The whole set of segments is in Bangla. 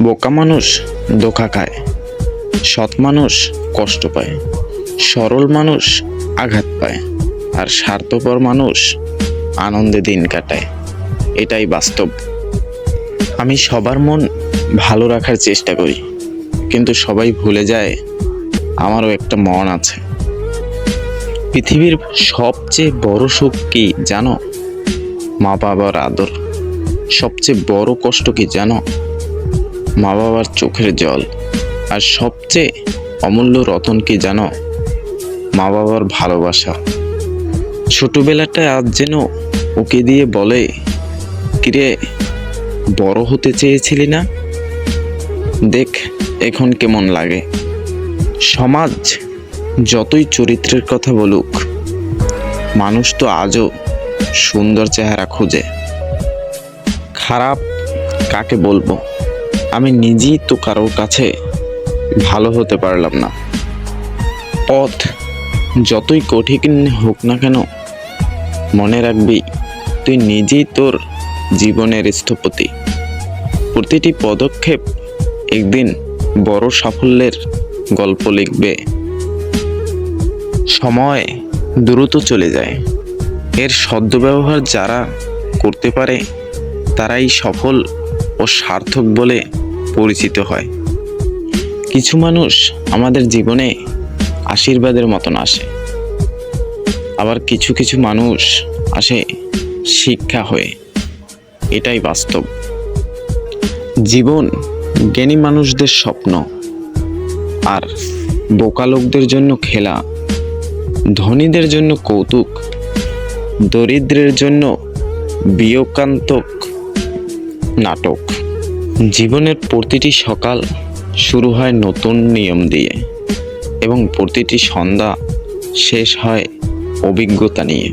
বোকা মানুষ ধোকা খায়। সৎ মানুষ কষ্ট পায়। সরল মানুষ আঘাত পায়। আর স্বার্থপর মানুষ আনন্দে দিন কাটায়। এটাই বাস্তব। আমি সবার মন ভালো রাখার চেষ্টা করি। কিন্তু সবাই ভুলে যায়, আমারও একটা মন আছে। পৃথিবীর সবচেয়ে বড় সুখ কি জানো? মা বাবার আদর। সবচেয়ে বড় কষ্ট কি জানো? মা বাবার চোখের জল। আর সবচেয়ে অমূল্য রতন কি জানো? মা বাবার ভালোবাসা। ছোটবেলাটায় আজ যেন ওকে দিয়ে বলে, কিরে, বড় হতে চেয়েছিলি না? দেখ এখন কেমন লাগে। সমাজ যতই চরিত্রের কথা বলুক, মানুষ তো আজও সুন্দর চেহারা খুঁজে। খারাপ কাকে বলব? আমি নিজেই তো কারোর কাছে ভালো হতে পারলাম না। পথ যতই কঠিন হোক না কেন, মনে রাখবি, তুই নিজেই তোর জীবনের স্থপতি। প্রতিটি পদক্ষেপ একদিন বড় সাফল্যের গল্প লিখবে। সময় দ্রুত চলে যায়। এর সদ্ব্যবহার যারা করতে পারে, তারাই সফল ও সার্থক বলে পরিচিত হয়। কিছু মানুষ আমাদের জীবনে আশীর্বাদের মতন আসে। আবার কিছু কিছু মানুষ আসে শিক্ষা হয়ে। এটাই বাস্তব। জীবন জ্ঞানী মানুষদের স্বপ্ন। আর বোকা লোকদের জন্য খেলা, ধনীদের জন্য কৌতুক, দরিদ্রের জন্য বিয়োকান্তক নাটক। জীবনের প্রতিটি সকাল শুরু হয় নতুন নিয়ম দিয়ে এবং প্রতিটি সন্ধ্যা শেষ হয় অভিজ্ঞতা নিয়ে।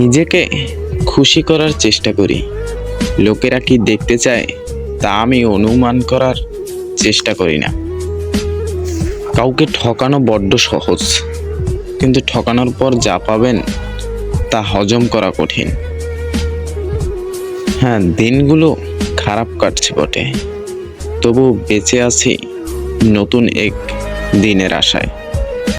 নিজেকে খুশি করার চেষ্টা করি। লোকেরা কি দেখতে চায় তা আমি অনুমান করার চেষ্টা করি না। কাউকে ঠকানো বড্ড সহজ, কিন্তু ঠকানোর পর যা পাবেন তা হজম করা কঠিন। হ্যাঁ দিনগুলো খারাপ কাটছে বটে। তবু বেঁচে আছি নতুন এক দিনের আশায়।